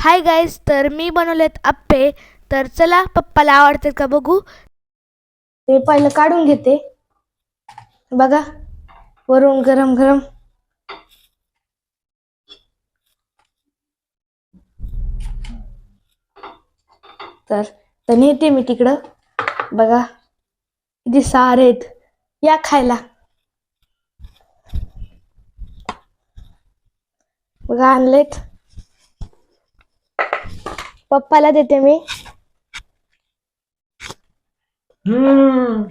Hi guys तर मी बनवलेत आप्पे तर चला पप्पाला आवडतात का बघू? ते पहिलं काढून घेते. बघा वरून गरम गरम. तर तर नेते मी तिकडं. बघा किती सारे आहेत. या खायला. बघा आणलेत. पप्पाला देते मी. हम्म.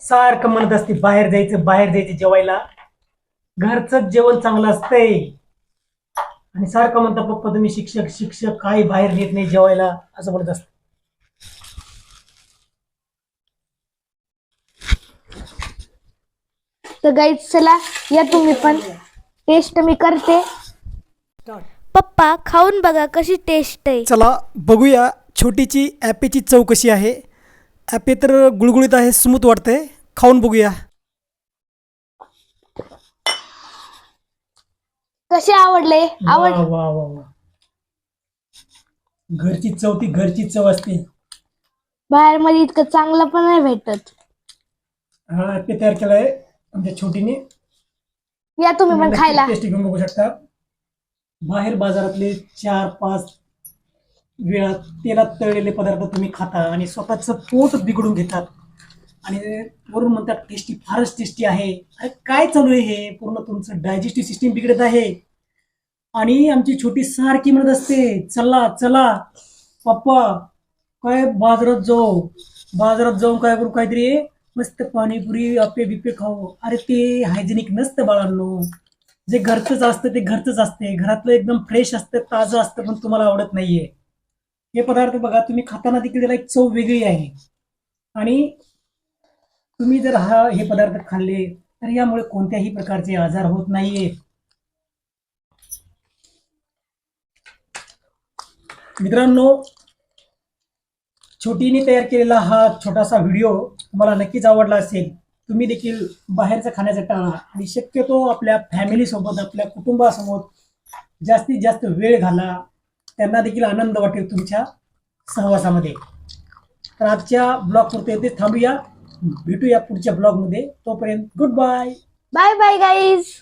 सारखं म्हणत असते बाहेर जायचं बाहेर जायचं जेवायला. घरचं जेवण चांगलं असतंय. आणि सारखं म्हणता पप्पा तुम्ही शिक्षक शिक्षक काही बाहेर नेत नाही जेवायला. असं म्हणत असत. तर गाईज चला या तुम्ही पण. टेस्ट मी करते. पप्पा खाऊन बघा कशी टेस्ट आहे. चला बघूया छोटीची ॲपेची चव कशी आहे. ॲपे तर गुळगुळीत आहे स्मूथ वाटतंय. खाऊन बघूया. कसे आवडले? आवड वा वा वा. वा घरची चव ती घरची चव असते. बाहेर मध्ये इतकं चांगलं पण नाही भेटत. हा ॲपे तयार केलाय आमच्या छोटीने. या तुम्ही पण खायला. टेस्टी घेऊन बघू शकता. बाहेर बाजारातले चार पाच वेळा तेलात तळलेले पदार्थ तुम्ही खाता आणि स्वतःचं पोट बिघडून घेतात. आणि वरून म्हणतात टेस्टी फारच टेस्टी आहे. अरे काय चालू आहे हे? पूर्ण तुमचं डायजेस्टिव्ह सिस्टीम बिघडत आहे. आणि आमची छोटी सारखी म्हणत असते चला चला पप्पा काय बाजारात जाऊ? बाजारात जाऊन काय करू काहीतरी? मस्त पाणीपुरी आपे बिपे खाऊ. अरे ते हायजेनिक नसतं बाळांनो. जे घरचंच असतं ते घरचंच असते. घरातलं एकदम फ्रेश असतं ताजं असतं पण तुम्हाला आवडत नाहीये. हे पदार्थ बघा तुम्ही खाताना देखील त्याला एक चव वेगळी आहे. आणि तुम्ही जर हा हे पदार्थ खाल्ले तर यामुळे कोणत्याही प्रकारचे आजार होत नाहीये. मित्रांनो छोटीने तयार केलेला हा छोटासा व्हिडिओ तुम्हाला नक्कीच आवडला असेल. तुम्ही देखील बाहेरचं खाण्याचं टाळा. आणि शक्यतो आपल्या फॅमिलीसोबत आपल्या कुटुंबासमोर जास्तीत जास्त वेळ घाला. त्यांना देखील आनंद वाटेल तुमच्या सहवासामध्ये. तर आजच्या ब्लॉगपुरते येथे थांबूया. भेटूया पुढच्या ब्लॉगमध्ये तोपर्यंत good bye bye bye guys